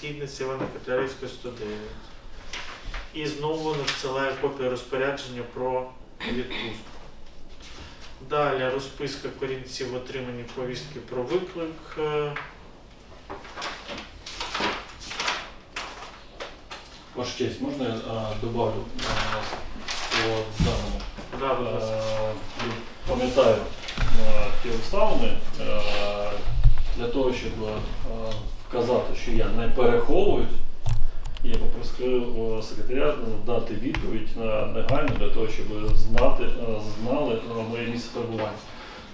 східниці Івана Котляревського 109. І знову надсилає копію розпорядження про відпустку. Далі розписка корінців отримані повістки про виклик. Ваша честь, можна я а, добавлю а, по даному? Да, будь ласка. Е, Пам'ятаю е, ті обставини е, для того, щоб е, вказати, що я не переховуюсь, я попросив е, секретаря дати відповідь на негайно для того, щоб знати, е, знали е, моє місце перебування.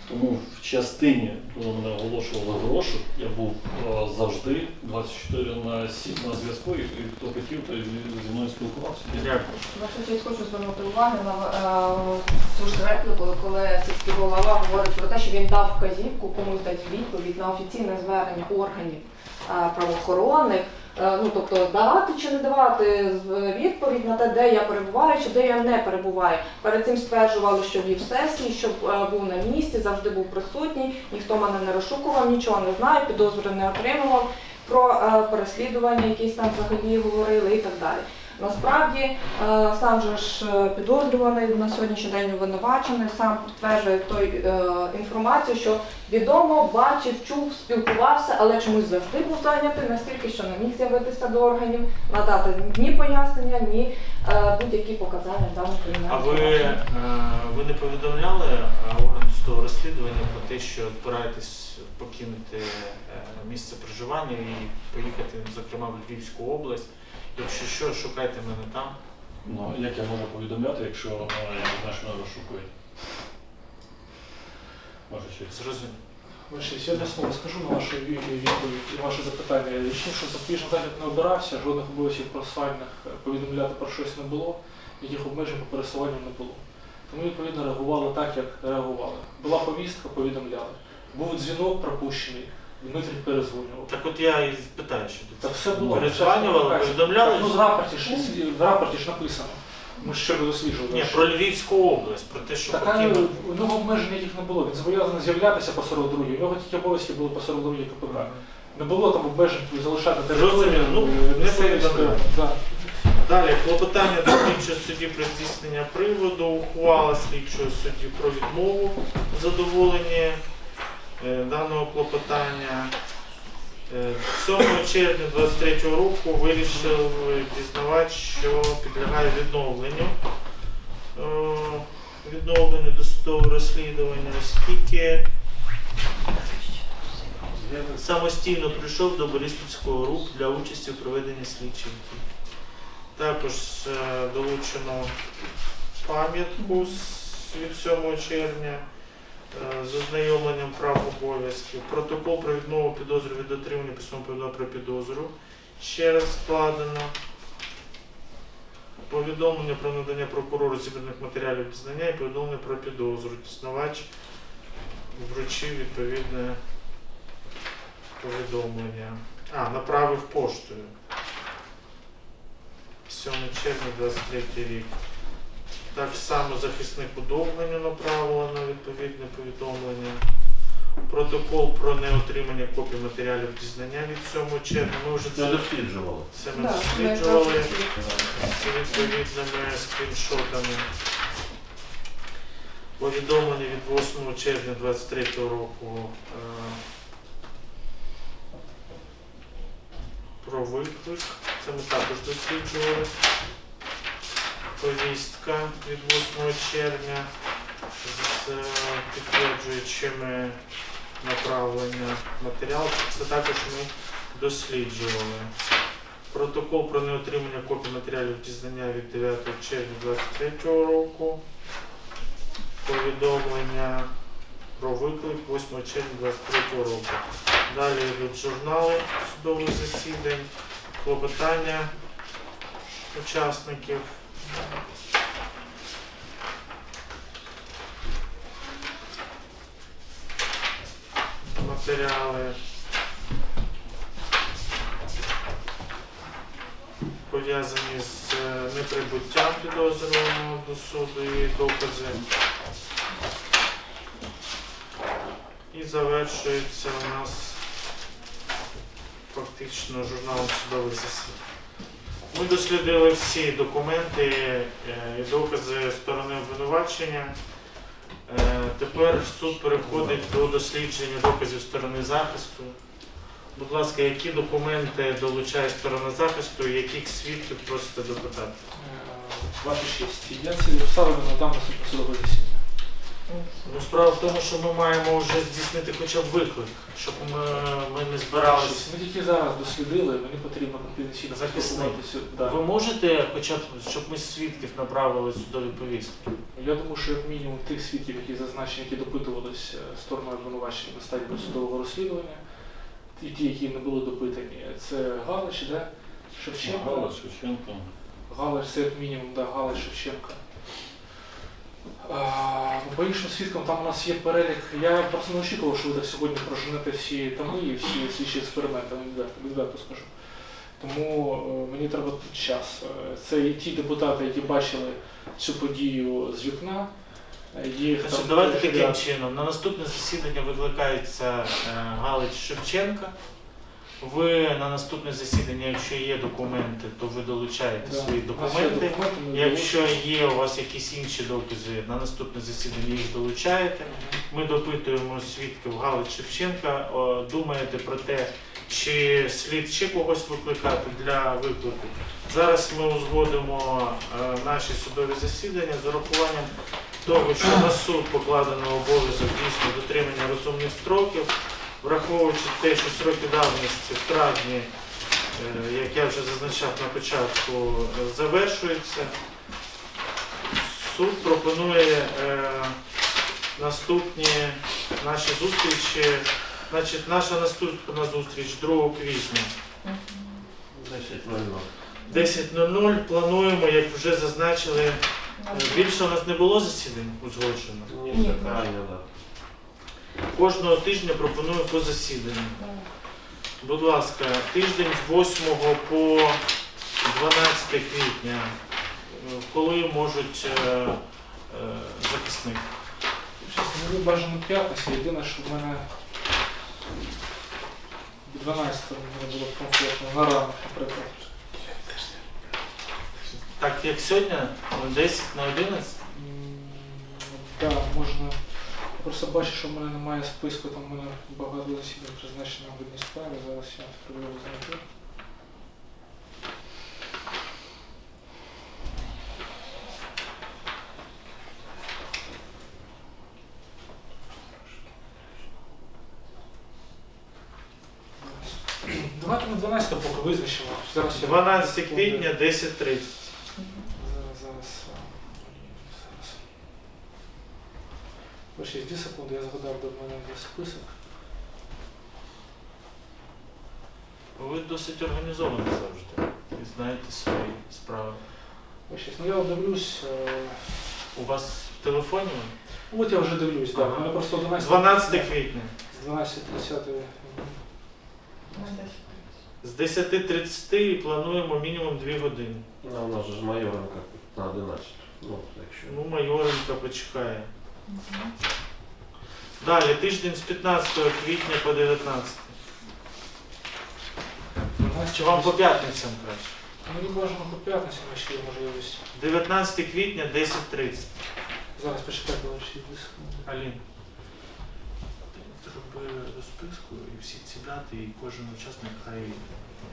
Тому в частині, коли мене оголошували гроші, я був е, завжди 24 на 7 на зв'язку, і хто хотів, той зі мною спілкувався. Дякую. Ваша честь хочу звернути увагу на е, цю ж репліку, коли сільський голова говорить про те, що він дав вказівку комусь дати відповідь на офіційне звернення органів е, правоохоронних. Е, Ну, тобто давати чи не давати відповідь на те, де я перебуваю чи де я не перебуваю. Перед цим стверджували, що вів сесії, щоб е, був на місці, завжди був присутній, ніхто мене не розшукував, нічого не знаю, підозри не отримував про е, переслідування, якісь там взагалі говорили і так далі. Насправді е, сам же ж е, підозрюваний на сьогоднішній день обвинувачений, сам підтверджує той е, інформацію, що відомо бачив, чув, спілкувався, але чомусь завжди був зайнятий настільки, що не міг з'явитися до органів, надати ні пояснення, ні будь-які показання в даному А ви, ви не повідомляли органу судового розслідування про те, що збираєтесь покинути місце проживання і поїхати, зокрема, в Львівську область? Якщо що, шукайте мене там. Ну, як я можу повідомляти, якщо е, я не знаю, що мене розшукують? Ваша честь. Зрозуміло. Ваше, я одне слово скажу на вашу ві- відповідь і ваше запитання. Річні, що запобіжний захід не обирався, жодних обов'язків процесуальних е, повідомляти про щось не було, ніяких обмежень по пересуванню не було. Тому відповідно реагували так, як реагували. Була повістка, повідомляли. Був дзвінок пропущений, Дмитрій перезвонював. Так от я і питаю, що Це все було. Перезванювали, повідомляли? Так, ну, в рапорті ж, в рапорті ж написано. Ми ж щойно досліджували. Ні, про Львівську область, про те, що Така покинув. у нього обмежень яких не було. Він зобов'язаний з'являтися по 42 У нього тільки обов'язки були по 42 КПК. Не було там обмежень залишати територію. Зрозуміло. Ну, е, не місцевість, повідомляли. да. Далі клопотання до слідчого судді про здійснення приводу, ухвала слідчого судді про відмову задоволення даного клопотання. Е, 7 червня 23 року вирішив дізнавач, що підлягає відновленню е, відновленню досудового розслідування, оскільки самостійно прийшов до Бориспільського РУП для участі в проведенні слідчих. Також е, долучено пам'ятку від 7 червня е, з ознайомленням прав обов'язків. Протокол про відмову підозру від отримання повідомлення про підозру ще раз складено. Повідомлення про надання прокурору зібраних матеріалів дізнання і повідомлення про підозру. Дізнавач вручив відповідне повідомлення. А, направив поштою. 7 червня 23 рік. Так само захисник удовленню направило на відповідне повідомлення. Протокол про неотримання копій матеріалів дізнання від 7 червня. Ми вже Це це, досліджували. це ми досліджували з відповідними скріншотами. Повідомлення від 8 червня 23 року е, про виклик. Це ми також досліджували. Повістка від 8 червня з е, підтверджуючими направлення матеріалів. Це також ми досліджували. Протокол про неотримання копій матеріалів дізнання від 9 червня 2023 року. Повідомлення про виклик 8 червня 2023 року. Далі йдуть журнали судових засідань, клопотання учасників. Матеріали. пов'язані з е, неприбуттям підозрюваного до суду і докази. І завершується у нас фактично журналом судових засідань. Ми дослідили всі документи е, і докази сторони обвинувачення. Е, Тепер суд переходить до дослідження доказів сторони захисту. Будь ласка, які документи долучає сторона захисту, яких свідків просите допитати? Е, Ваша честь, я ці обставини надам на суд посудове засідання. Ну, справа в тому, що ми маємо вже здійснити хоча б виклик, щоб ми, ми не збиралися. Ми тільки зараз дослідили, мені потрібно конфіденційно Захисник. спілкуватися. Да. Ви можете хоча б, щоб ми свідків направили судові повістки? Я думаю, що як мінімум тих свідків, які зазначені, які допитувались е, стороною обвинувачення на стадії досудового розслідування, і ті, які не були допитані, це Галич, да? Шевченко. Галич, Шевченко. Галич це як мінімум, да, Галич Шевченка. По іншим свідкам там у нас є перелік. Я просто не очікував, що ви так сьогодні проженете всі томи і всі слідчі експерименти, відверто, скажу. Тому е, мені треба тут час. Е, Це і ті депутати, які бачили цю подію з вікна. е, Їх Значить, там давайте таким чином. На наступне засідання викликається Галич Шевченка. Ви на наступне засідання, якщо є документи, то ви долучаєте Да. свої документи. документи, ми Якщо є у вас якісь інші докази, на наступне засідання їх долучаєте. Ми допитуємо свідків Галич Шевченка. О, Думаєте про те, чи слід ще когось викликати для виклику. Зараз ми узгодимо е, наші судові засідання з урахуванням того, що на суд покладено обов'язок дійсно дотримання розумних строків, враховуючи те, що сроки давності в травні, е, як я вже зазначав на початку, е, завершуються. Суд пропонує е, наступні наші зустрічі. Значить, наша наступна зустріч 2 квітня 10.00. 10.00. Плануємо, як вже зазначили, більше у нас не було засідань узгоджено. Ні, Ні, це крайня дата. Кожного тижня пропоную по засіданню. Будь ласка, тиждень з 8 по 12 квітня. Коли можуть е, е, захисник? Щось мені бажано п'ятниця, єдине, що в мене 12 мені було комфортно, на ранок, наприклад. Так як сьогодні, 10 на 11. Так, можна. Просто бачу, що в мене немає списку, там в мене багато засідань призначено в одній справі. Зараз я спробую знайти. Давайте на 12 поки визначимо. Зараз я 12 квітня 10.30. Зараз, зараз. а, зараз. Ще 2 секунди, я згадав, де в мене є список. Ви досить організовані завжди. Ви знаєте свої справи. Ось щас. Ну я от дивлюсь. е, У вас в телефоні? От я вже дивлюсь, так. Ага. У мене просто 11. 12 квітня. З 12.30. З 10.30 і плануємо мінімум 2 години. Ну, у нас же ж майоренка на 11. Ну, якщо. Ну, майоренка почекає. Далі, тиждень з 15 квітня по 19. Чи вам по п'ятницям краще? Мені бажано по п'ятниці, ми ще є можливість. 19 квітня 10.30. Зараз почекайте ще 2 секунди. Алін. Зроби розписку і всі ці дати, і кожен учасник хай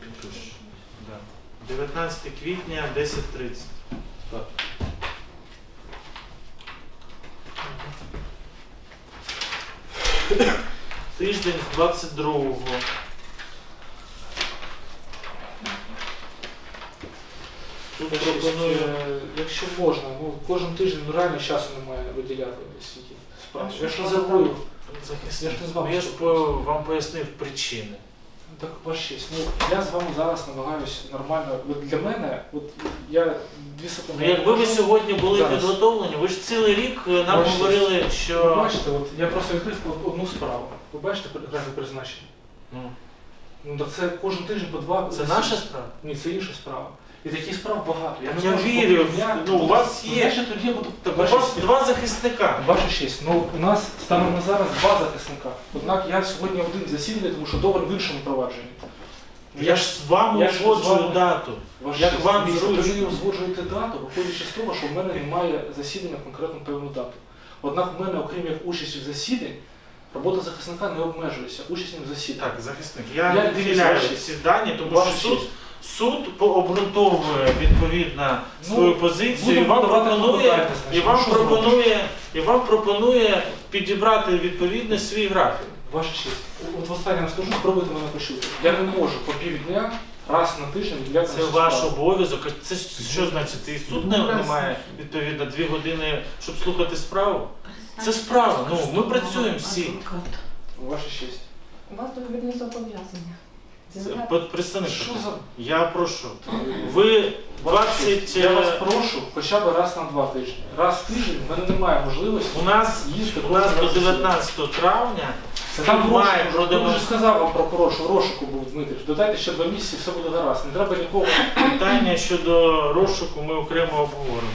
підпише. Да. 19 квітня 10.30. Так. Тиждень з 22-го. Тут пропоную. Е, Якщо можна, ну кожен тиждень ну, реально часу немає виділяти стільки справ. Я ж резервую. Я ж не з вами Ну, я ж по- вам пояснив причини. Так, ваш. Ну я з вами зараз намагаюся нормально. От для мене, от я дві секунди. Ну, якби ви сьогодні були Зараз. підготовлені, ви ж цілий рік е, нам Ваші- говорили, Ви що. бачите, от я просто відкрив од- одну справу. Ви бачите реальне призначення? Ну, Ну так це кожен тиждень по два. це наша справа. Ні, це інша справа. І таких справ багато. Я не можу вірю. Ну, у вас є. Значить, тоді буду. Так у Ваша вас честь. два захисника. Ваша честь, ну у нас станом на зараз два захисника. Однак я сьогодні один засідання, тому що договір в іншому провадженні. Я ж з вами Я ж з узгоджую вами. дату. Ваш Як честь, вам дивіться, зручно. Ви узгоджуєте дату, виходячи з того, що в мене немає засідання в конкретну певну дату. Однак в мене, окрім як участі в засіданні, робота захисника не обмежується участю в засіданні. Так, захисник, Я я відхиляю ваші- ці дані, тому Ваша що суд, честь. Суд пообґрунтовує відповідно Ну, свою позицію і вам пропонує, і вам Ну, що пропонує, і вам пропонує підібрати відповідний свій графік. Ваша честь, от востаннє вам скажу, спробуйте мене почути. Я не можу по півдня раз на тиждень відділяти Це ваш обов'язок. Це що значить? І суд не, не має відповідно дві години, щоб слухати справу. Це справа. Ну ми працюємо всі. Ваша честь. У вас договірні зобов'язання. Це під- представник. Що за... Я прошу. Ви 20... Я вас е, прошу хоча б раз на два тижні. Раз в тиждень в мене немає можливості У нас, їсти у нас до 19 травня Там має розшук, я вже продемонструвати сказав вам що в розшуку був Дмитрич. Додайте ще два місяці, все буде гаразд. Не треба нікого. питання щодо розшуку, ми окремо обговоримо.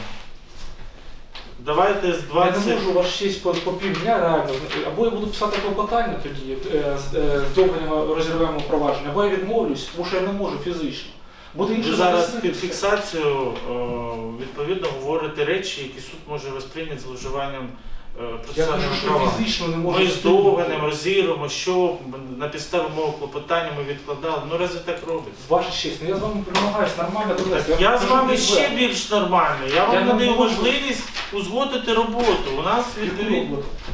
Давайте з Я не 20... можу ваш 6 по, по півдня реально. Або я буду писати клопотання тоді е, з, е, з довгого розірвемо провадження, або я відмовлюсь, тому що я не можу фізично. Буде інше Ви зараз під фіксацію е, відповідно говорите речі, які суд може восприйняти зловживанням Я процесуальними кажу, що правами. фізично не можу. Ми з встигнути. довгенем що на підставі мого клопотання ми відкладали. Ну разве так робиться? Ваша честь, ну я з вами намагаюся нормально довести. Я з вами ще більш нормальний. Я Я вам не надаю можу. можливість узгодити роботу. У нас відповідь.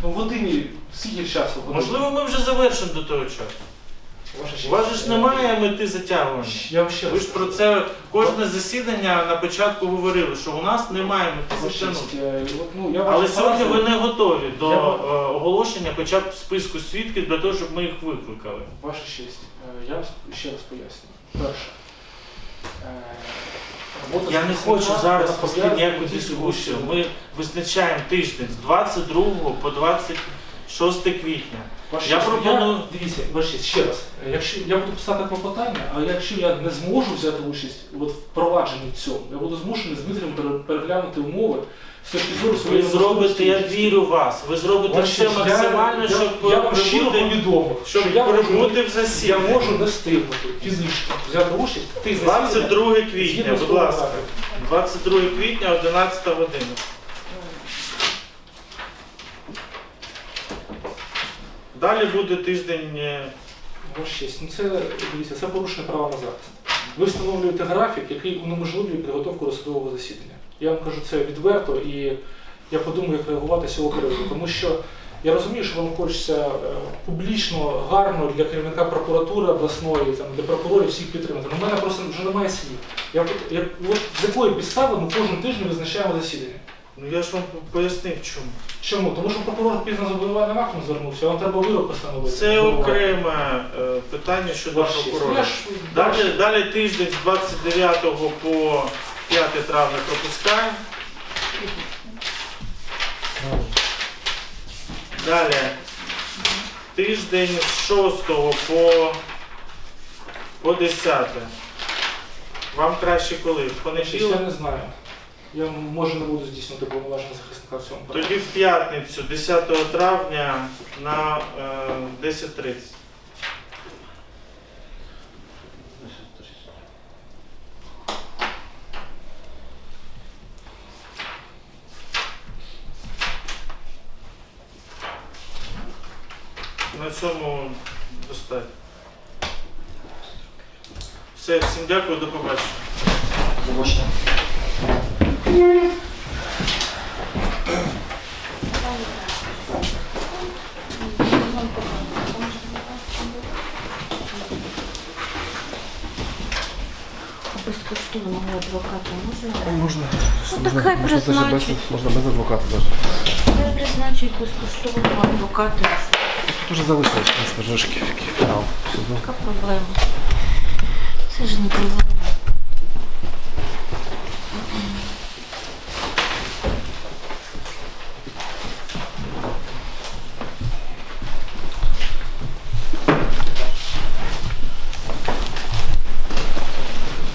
Ну, в годині скільки часу? Можливо, ми вже завершимо до того часу. У вас же ж немає мети затягування. Я Ви ж про це кожне засідання на початку говорили, що у нас немає мети затягнути. е, ну, я Але вашу сьогодні фразу- ви не готові до Я- е, оголошення хоча б списку свідків для того, щоб ми їх викликали. Ваша честь, е, я вам ще раз поясню. Перше. е, робота Я не захисника, хочу зараз вона вести пов'язана ніяку з дискусію. Ми визначаємо тиждень з 22 по 26 квітня. Ваша Я честь, пропоную- Дивіться, честь, ще раз. Якщо я буду писати клопотання, а якщо я не зможу взяти участь от, в провадженні цьому, я буду змушений з Дмитрієм переглянути умови з точки зору Ви своєї зробите, я вірю в вас. Ви зробите Ваша все я- максимально, я, щоб я вам щиро прибути, повідомив, щоб що я можу, прибути в я засідання. можу не встигнути фізично взяти участь в тих засіданнях, 22 квітня, згідно з будь ласка. графіку. 22 квітня, 11 година. Далі буде тиждень. Ваша ну це дивіться, це порушення права на захист. Ви встановлюєте графік, який унеможливлює підготовку до судового засідання. Я вам кажу це відверто і я подумаю, як реагувати з цього приводу. Тому що я розумію, що вам хочеться е, публічно, гарно для керівника прокуратури обласної, там, для прокурорів всіх підтримати. Ну, в мене просто вже немає слів. Я, я, от з якої підстави ми кожен тиждень визначаємо засідання? Ну я ж вам пояснив чому. Чому? Тому що прокурор пізно з обвинувальним актом звернувся, вам треба вирок постановити. Це окреме е, питання щодо. Ну, прокурора. я ж- Далі, далі тиждень з 29 по 5 травня пропускаємо. Далі тиждень з 6 по, по 10. Вам краще коли? В понеділок? Я не знаю. Я може не буду здійснювати повноваження захисника в цьому питанні. Тоді в п'ятницю, 10 травня на е, 10.30. На цьому достатньо. Все, всім дякую, до побачення. Побачення. Безкоштовного адвоката можна? Можна. Ну, так хай можна, без, призначить. можна без адвоката даже. Хай призначить безкоштовного адвоката. Тут уже залишилось, в принципі, вже фінал. Яка проблема? Це ж не проблема.